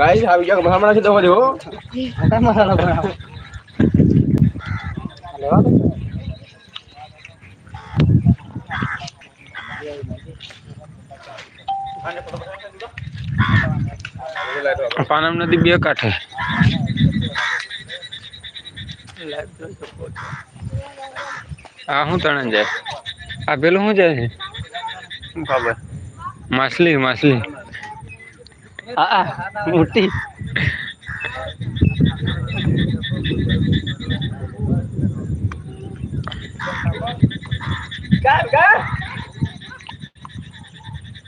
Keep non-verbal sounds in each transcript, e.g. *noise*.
Guys આવી ગયા હમણાં છે દવા દેવો આટા મસાલો બનાવો લેવા દો પાનમ નદી બે કાંઠે આ શું તણે જાય આ પેલું શું જાય છે ખબર માછલી માછલી હા મોટી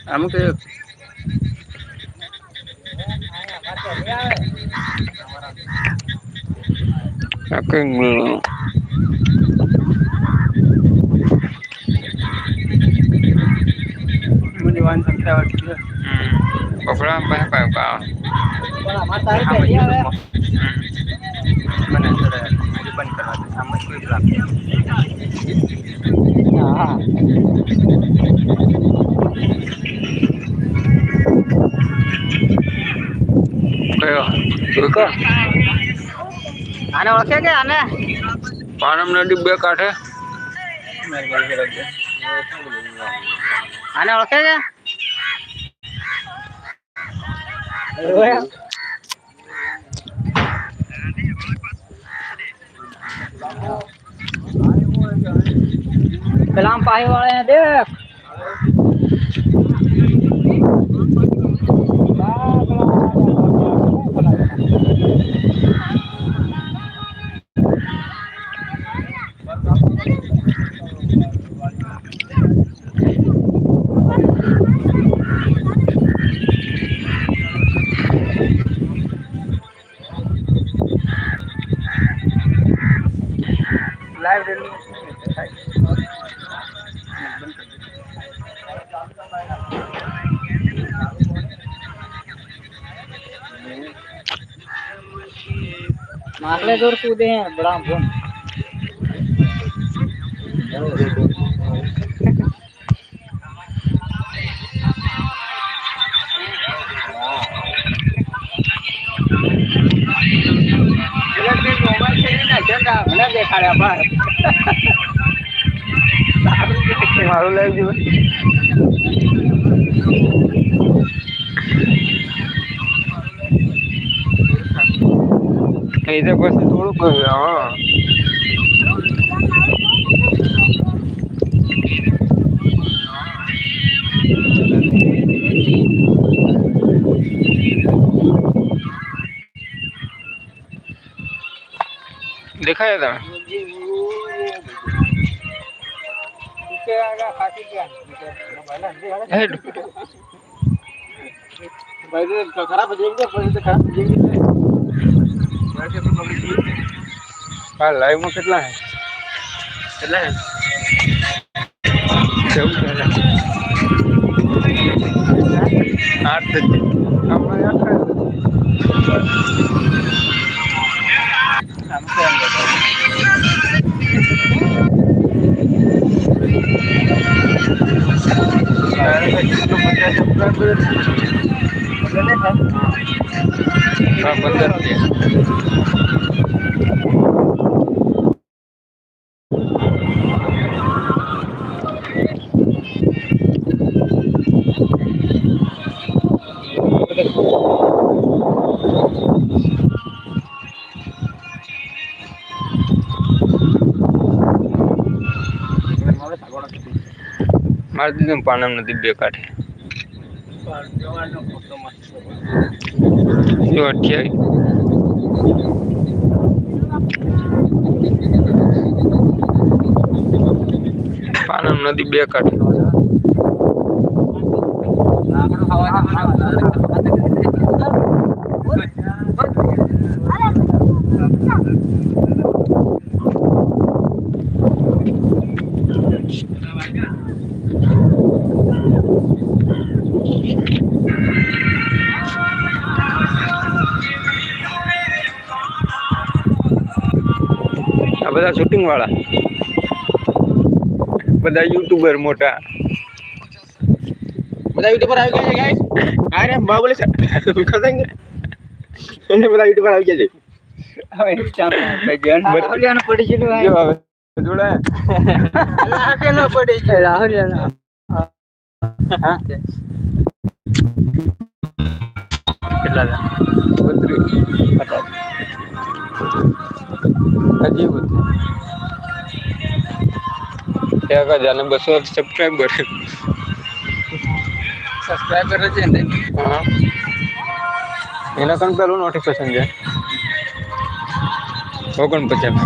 આમ કે આ કઈ મને વાન સંખ્યા વાળી છે કપડા પાસે પાસે પા પણ અમાર તારી પેલી આવે મને થોડે બંધ કરવા દે સામે કોઈ રાખે હા કયો આને ઓળખે કે આને પાનમ નદી બે કાંઠે મેં કરી રાખજે આને ઓળખે કે પેલા આમ પાહી વાળા દેખ. मारले जोर कूदे हैं बड़ा भून મોબાઈલ છે ને જંડા મને દેખાડ્યા બાર મારું લાઈવ જોવે એ તો પછી થોડુંક હા. દેખાય તમે ખરાબ ખરાબ હા લાઈવમાં કેટલા હે? એટલે ચૌદ હજાર. આઠ જ આપણે આઠ આમ કેમ હા પંદર મારી દીધું પાનમ નથી બે કાંઠે. જો અઠ્યાવીસ? પાનમ નદી બે કાંઠે. બધા શૂટિંગ વાળા. બધા યુટ્યુબર મોટા. બધા યુટ્યુબર આવી ગયા છે ગાઈસ અરે બાબુલે કસંગ એને બધા યુટ્યુબર આવી ગયા છે. હવે પડી છે જો પડી છે રાહુલ અજીબ હતું. એક હજાર ને બસો સબસ્ક્રાઈબર સબસ્ક્રાઈબર છે ને? હા. એના કંઈક પેલું નોટિફિકેશન છે. ઓગણપચાસ.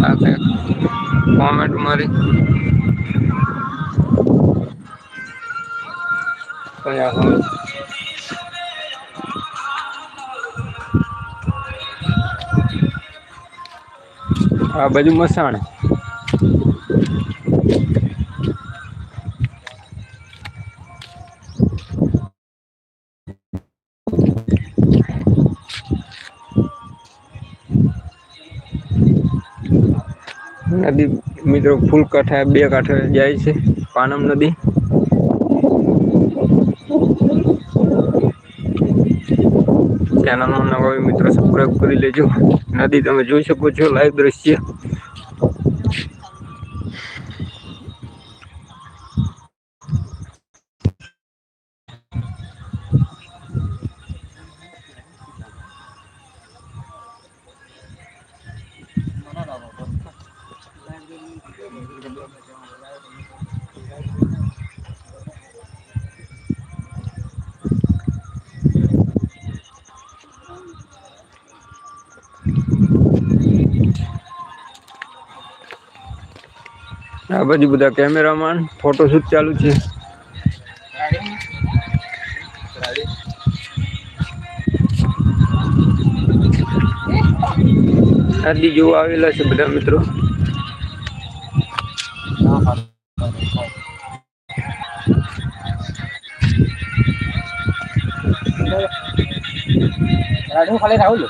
પચાસ કંઈક કોમેન્ટ મારી. પણ આ બાજુ મસાણ. નદી મિત્રો ફૂલ કાંઠે બે કાંઠે જાય છે પાનમ નદી. ચેનલમાં નવા મિત્રો સબસ્ક્રાઈબ કરી લેજો. નદી તમે જોઈ શકો છો લાઈવ દ્રશ્ય. આ બાજુ બધા કેમેરામાન ફોટોશૂટ ચાલુ છે નદી જોવા આવેલા છે બધા મિત્રો રાહુલ ખાલી રાહુલ હે?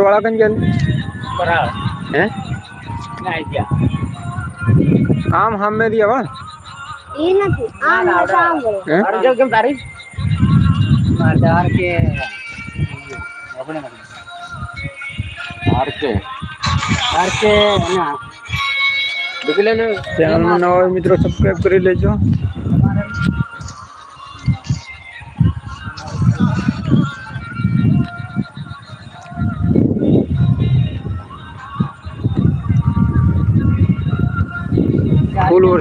બોટ વાળા કઈ ગયા બરાબર હે? આમ સામે રહ્યા વાળ એ નથી આમ આમ જાવ કેમ તારી? મારદાર કે આપણે હાર કે. માર કે ના. દેખી ને ચેનલ નો નવો મિત્રો સબસ્ક્રાઇબ કરી લેજો.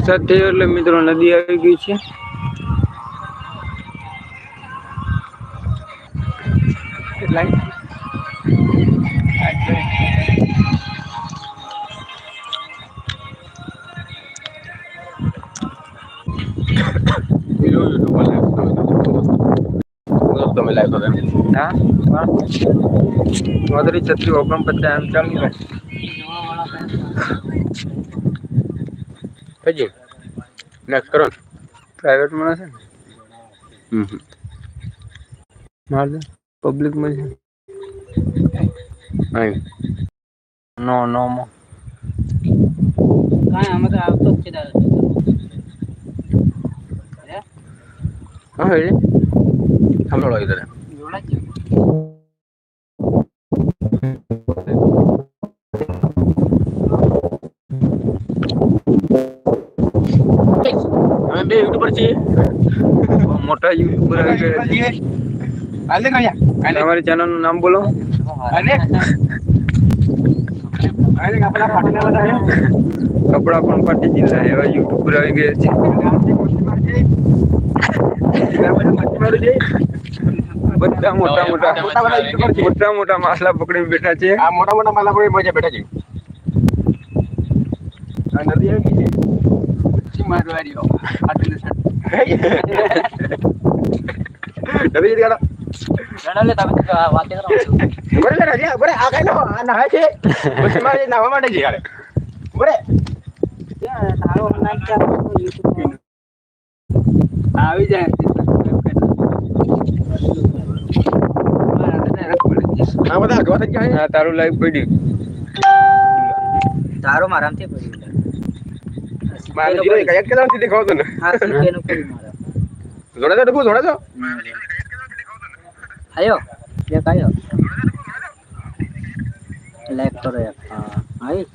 વરસાદ થયો એટલે મિત્રો નદી આવી ગઈ છે. તમે લાઈવ કરો હા? વાદળી છત્રી ઓગણ પચાસ એમ ચાલુ હજી. નેક્સ્ટ કરો. પ્રાઇવેટમાં છે ને? હમ. માર દે પબ્લિકમાં છે. અહીં નો નો મો કાંઈ અમે તો આવતો જ છે હા? હે સાંભળો ઇધર જોડા જ અમે બે યુટ્યુબર છીએ. મોટા યુટ્યુબર આવી ગયા છે. આલે કયા આલે તમારી ચેનલનું નામ બોલો. આલે આલે આપણા પાટલા બધા કપડા પણ પાટી જિલ્લા એવા યુટ્યુબર આવી ગયા છે. બધા મોટા મોટા મોટા મોટા છે. માસલા પકડીને બેઠા છે. આ મોટા મોટા માલા પકડી મજા બેઠા છે. આ નદી આવી ગઈ છે મારવાડીઓ આટલું છે. નદી જતી કાઢો તમે વાતે કરો બરે લે રાજા બરે આ કઈ નો આ નહાય છે પછી મારે નાહવા માટે છે યાર બરે તારો નામ ક્યાં YouTube આવી જાય આ બધા અગવા થઈ ગયા તારું લાઈવ પડ્યું તારો મારામથી પડ્યું મારે જીરો કયા કેલા થી દેખાવ તો ને? હા સીકેનું પડ્યું મારા. જોડે તો ડબુ જોડે તો આયો એક આયો લાઈક કરો એક. હા આવી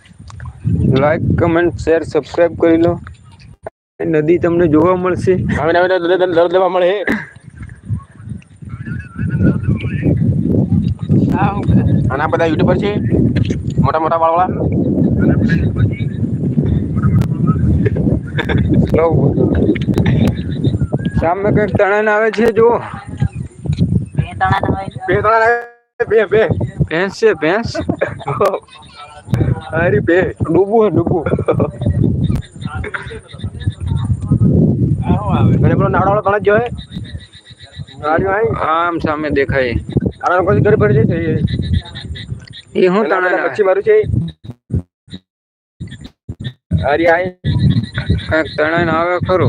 લાઈક કમેન્ટ શેર સબસ્ક્રાઇબ કરી લો. નદી તમને જોવા મળશે. હવે હવે દર દર લેવા મળે. આના બધા યુટ્યુબર છે મોટા મોટા વાળવા લો સામે કંઈક તણાન આવે છે જો બે તણા બે બે. ભેંસ છે ભેંસ. અરે બે. ડૂબું હે ડૂબું. અને પેલો નાવડા વાળો તણ જ જોયે આમ સામે દેખાય. આના લોકો ઘર પર છે એ. હું પેલા મચ્છી મારું છે. અરે આય કંઈક ના આવે ખરો?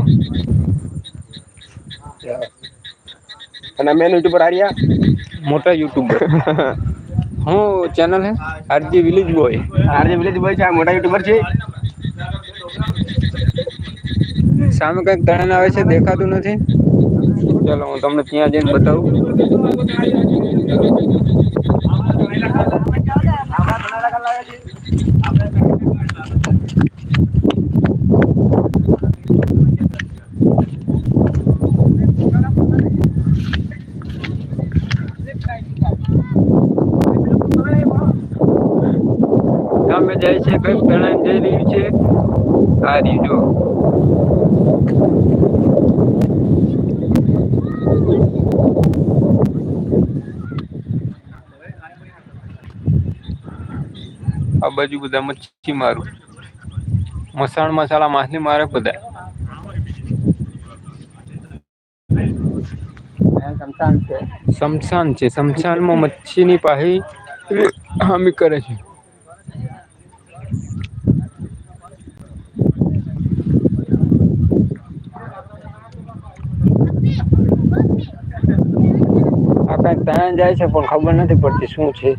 અને મેન યુટ્યુબર આર્યા? મોટા યુટ્યુબર હું ચેનલ હે? RG village boy RG village boy છે આ મોટા યુટ્યુબર છે. સામે કંઈક તણાન આવે છે દેખાતું નથી? ચાલો હું તમને ત્યાં જઈને બતાવું સામે જાય છે કંઈક તણાન જઈ રહ્યું છે આ રહ્યું જો આ બાજુ બધા મચ્છી મારું. મસાણ મસાલા માછલી મારે બધા. સમસાન છે શમશાન છે. શમશાનમાં મચ્છીની પાહી હામી કરે છે. આપણે ત્યાં જાય છે પણ ખબર નથી પડતી શું છે.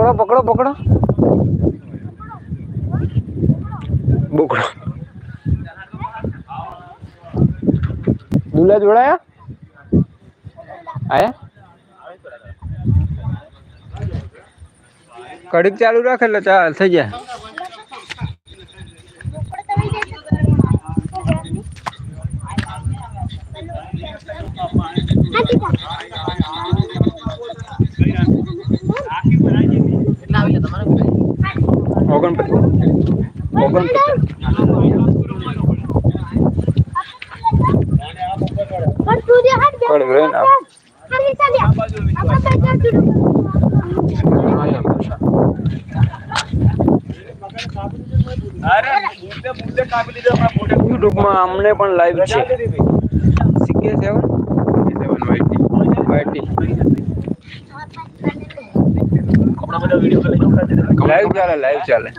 પકડો પકડો પકડો. બોકડો. દુલા જોડાયા? આયા? કડીક ચાલુ રાખ એટલે ચાલ થઈ જાય કેટલા આવી તમારે ઓગણપચાસ ઓગણપચાસ પણ સૂર્ય હાથ બે પણ રહે ને હાલી ચાલ્યા આપણે કઈ કરતું યુટ્યુબમાં અમને પણ લાઈવ છે શીખીએ સેવન વાયટી લાઈવ ચાલે લાઈવ ચાલે.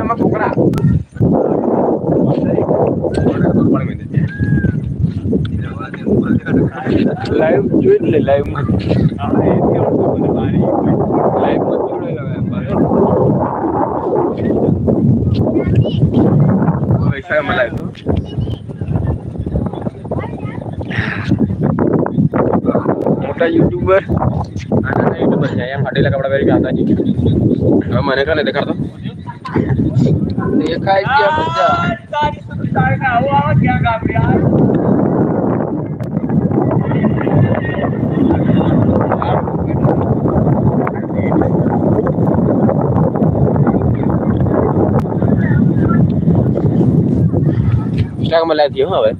આમાં કોકડા લાઈવ જોઈ લે લાઈવમાં. લાઈવમાં જોડે પૈસા મળે મોટા યુટ્યુબર નાના યુટ્યુબર છે અહીંયા ફાટેલા કપડા પહેરી ગયા હતા હવે મને કાને દેખાડતો દેખાય ગયા બધા ગામ લાઈવ કામ લાગી હવે.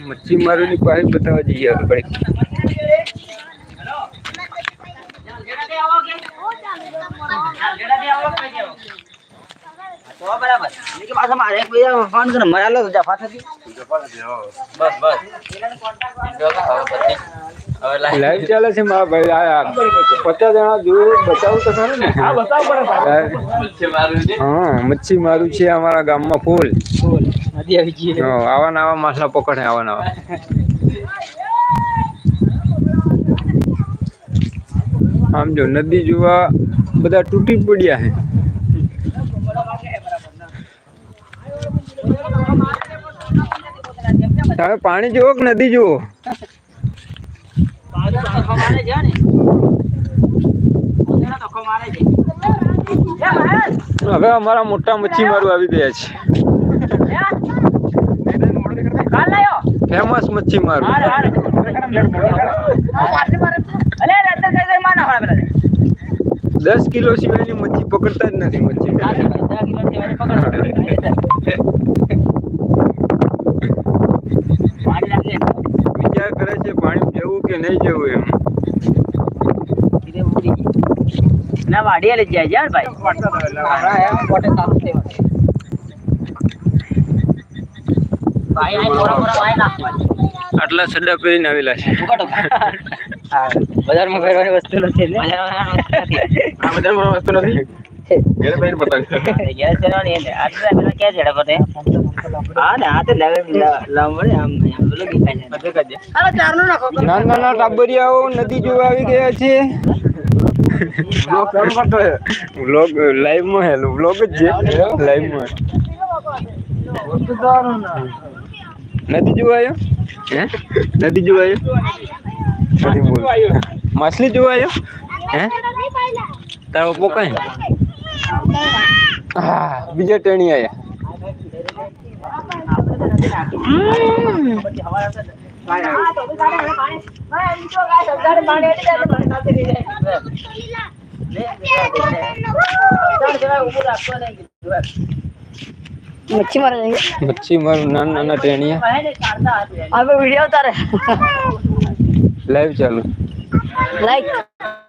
મચ્છી મારવાની ની બતાવવા જઈએ આપણે. એટલે કે પાછા મારે એક બીજા ફોન કરે મરા લો જફા થતી બસ બસ લાઈવ ચાલે છે મારા ભાઈ. આ પચાસ જણા જોયું બતાવું તો ખરું ને? હા બતાવ પડે હા. મચ્છી મારું છે. અમારા ગામમાં ફૂલ. નદી આવી ગઈ હા, આવા ને આવા માછલા પકડે આવા ને આવા. આમ જો નદી જોવા બધા તૂટી પડ્યા છે. તમે પાણી જુઓ કે નદી જુઓ? હવે અમારા મોટા મચ્છી મારું આવી ગયા છે. ફેમસ મચ્છી મારું દસ કિલો સિવાયની મચ્છી પકડતા જ નથી મચ્છી વિચાર કરે છે પાણી જવું કે નહીં જવું એમ. ના વાડીએ લઈ જાય યાર ભાઈ. આટલા સડા પહેરીને આવેલા છે. બજારમાં ફેરવાની વસ્તુ નથી બજારમાં વસ્તુ નથી. ઘેર બેહીને પતંગ ગેસ ચલાવવાની એટલે. આટલા પેલા ક્યાં જડે પતે? નાના નાના ટાબરિયાઓ નદી જોવા આવી ગયા છે. લાઈવમાં હેલો વ્લોગ જ છે. લાઈવમાં. નદી જોવા આવ્યો? હે? નદી જોવા આવ્યો? નથી બોલ માછલી જોવા આવ્યો? હે? તારો પોકાય હા બીજા ટેણી આયા. મચ્છી મારે મચ્છી મારું નાના નાના ટેણીયા હવે વિડિયો તારે લાઈવ ચાલુ લાઈક આગુ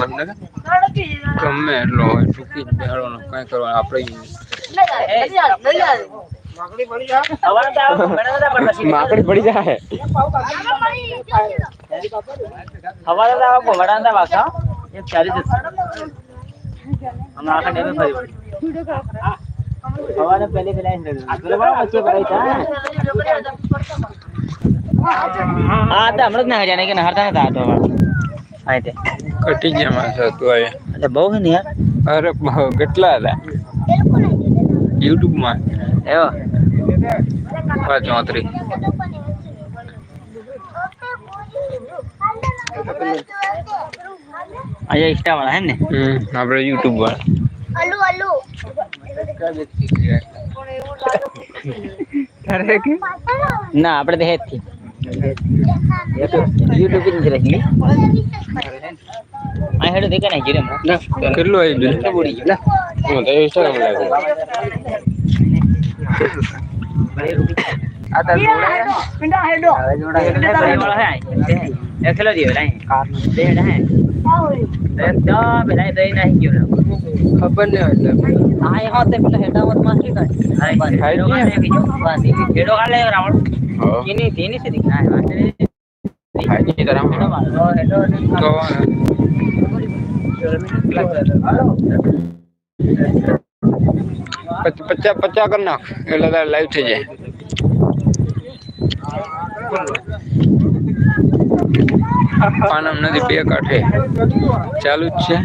એમને ગમે એટલો બેહાડવાનો કાંઈ કરવાનું આપણે અમારે તો આવો કોમડા બધા પણ પછી માકડી પડી જાય. અમારે તો આવો *laughs* વાગા એક ચાલી જશે હમણાં આખા ડેમે ફરી હવાને પહેલી પેલા એમ કર્યું. પેલો બરાબર વચ્ચે ભરાઈ હા? તો હમણાં જ ના જાણે કે નહારતા નતા તો અમારે. હા તે કટી ગયા માણસ હતું એટલે બહુ હે ને યાર? અરે કેટલા હતા? યુટ્યુબમાં એવો? ચોત્રીસ અહીંયા ઇન્સ્ટા વાળા હે ને? હમ આપણે યુટ્યુબ વાળા અલુ અલુ ના આપણે તો હેજથી યુટ્યુબ નથી રહી આ હેડો દેખા નહીં જીરે કેટલું આવી બિલ બોડી ગયો? હું તો ઇન્સ્ટાગ્રામ લાગે ખબર નહીં એટલે આ હોતે પેલા હેડા મત માસી કાઢ હેડો કાઢ બીજો બાંધી હેડો કાઢ લે રાવણ કેની તેની છે દીકરા ખાઈ નહીં તારા હેડો મારો હેડો તો પચાસ પચાસ કર નાખ. એટલે તારે લાઈવ થઈ જાય. પાનમ નદી બે કાંઠે. ચાલુ જ છે.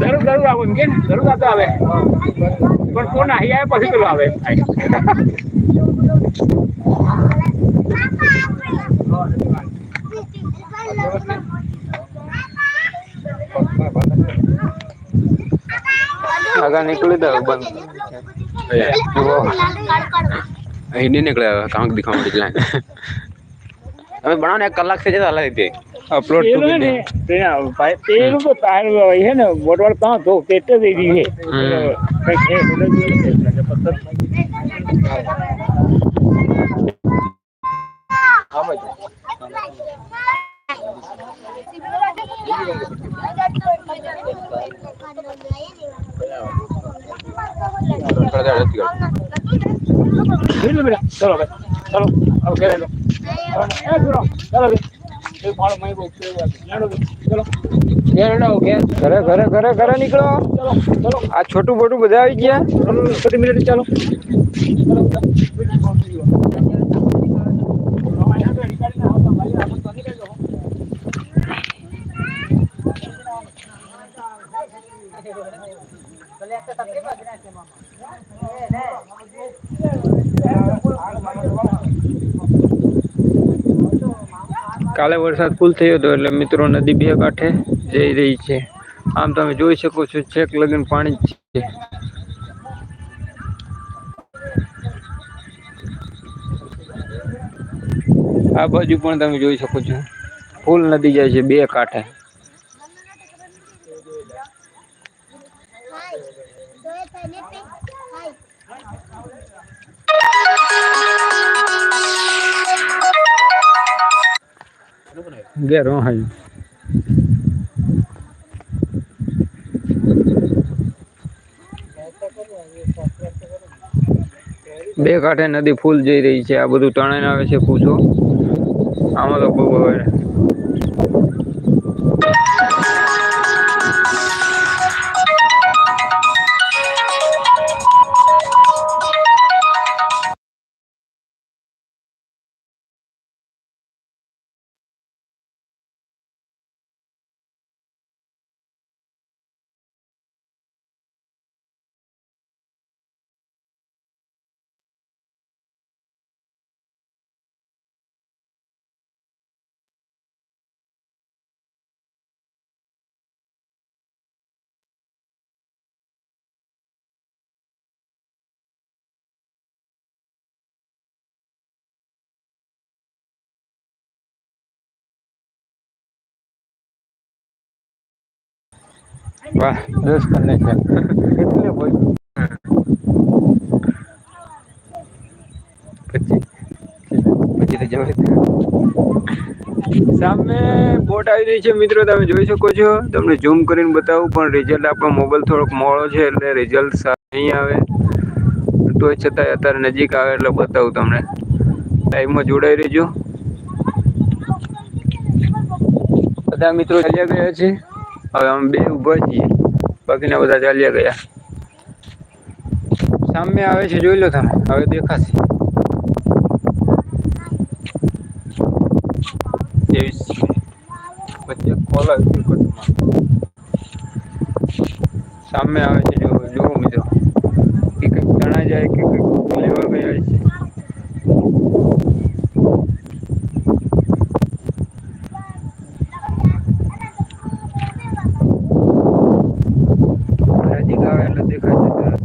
જરૂર જરૂર આવો એમ કે ને? જરૂર આવતો આવે પણ કોણ નાહી આવે પછી પેલું આવે આગળ નીકળી દો બંધ જુઓ અહીં નહીં નીકળે હવે કાંક દેખાવા મળી જાય તમે બનાવો ને એક કલાક થઈ જતા હલાવી દે અપલોડ ટુ પેલું ને પેલા ભાઈ પેલું તો તાર છે ને બોટવાળ ત્યાં તો પેટ જ એવી છે કંઈક છે, નીકળો. આ છોટું મોટું બધા આવી ગયા. ચલો. કાલે વરસાદ ફૂલ થયો હતો એટલે મિત્રો નદી બે કાંઠે જઈ રહી છે. આમ તમે જોઈ શકો છો છેક લગન પાણી જ છે. આ બાજુ પણ તમે જોઈ શકો છો. ફૂલ નદી જાય છે બે કાંઠે. ઘેરો હાઈ બે કાંઠે નદી ફૂલ જઈ રહી છે. આ બધું તણાઈને આવે છે પૂછો. આમાં તો બહુ હવે વાહ, દસ કને છે કેટલે કોઈ પછી? પછી સામે બોટ આવી રહી છે. મિત્રો, તમે જોઈ શકો છો. તમને ઝૂમ કરીને બતાવું, પણ રિઝલ્ટ આપણો મોબાઈલ થોડોક મોડો છે, એટલે રિઝલ્ટ નહીં આવે. તોય છતાંય અત્યારે નજીક આવે એટલે બતાવું તમને. ટાઈમમાં જોડાઈ રહેજો. બધા મિત્રો ચાલ્યા ગયા છે. હવે અમે બે ઊભા છીએ. બાકીના બધા ચાલ્યા ગયા. સામે આવે છે, જોઈ લો તમે. હવે દેખાશે. સામે આવે છે જો મિત્રો. કે કંઈક તણાઈ જાય કે કંઈક લેવા ગયા છે નજીક આવે એટલે દેખાય છે તરત.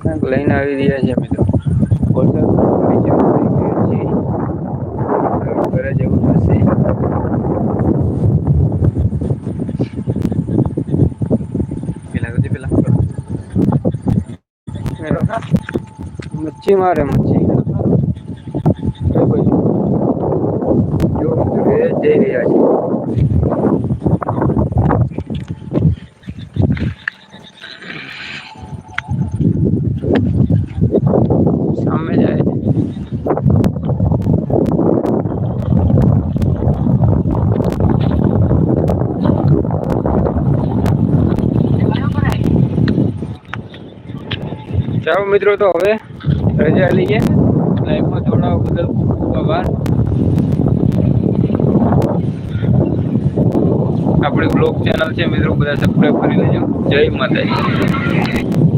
કંઈક લઈને આવી રહ્યા છે મિત્રો વરસાદ પડી ગયો છે. હવે ઘરે જવું પડશે પેલા કદી પેલા મેરો મચ્છી મારે મચ્છી. જઈ રહ્યા છે. સામે જાય ચાલો મિત્રો તો હવે રજા લઈએ લાઈફમાં જોડાવા બદલ ખૂબ ખૂબ આભાર. આપણી બ્લોગ ચેનલ છે મિત્રો, બધા સબસ્ક્રાઈબ કરી લેજો. જય માતાજી.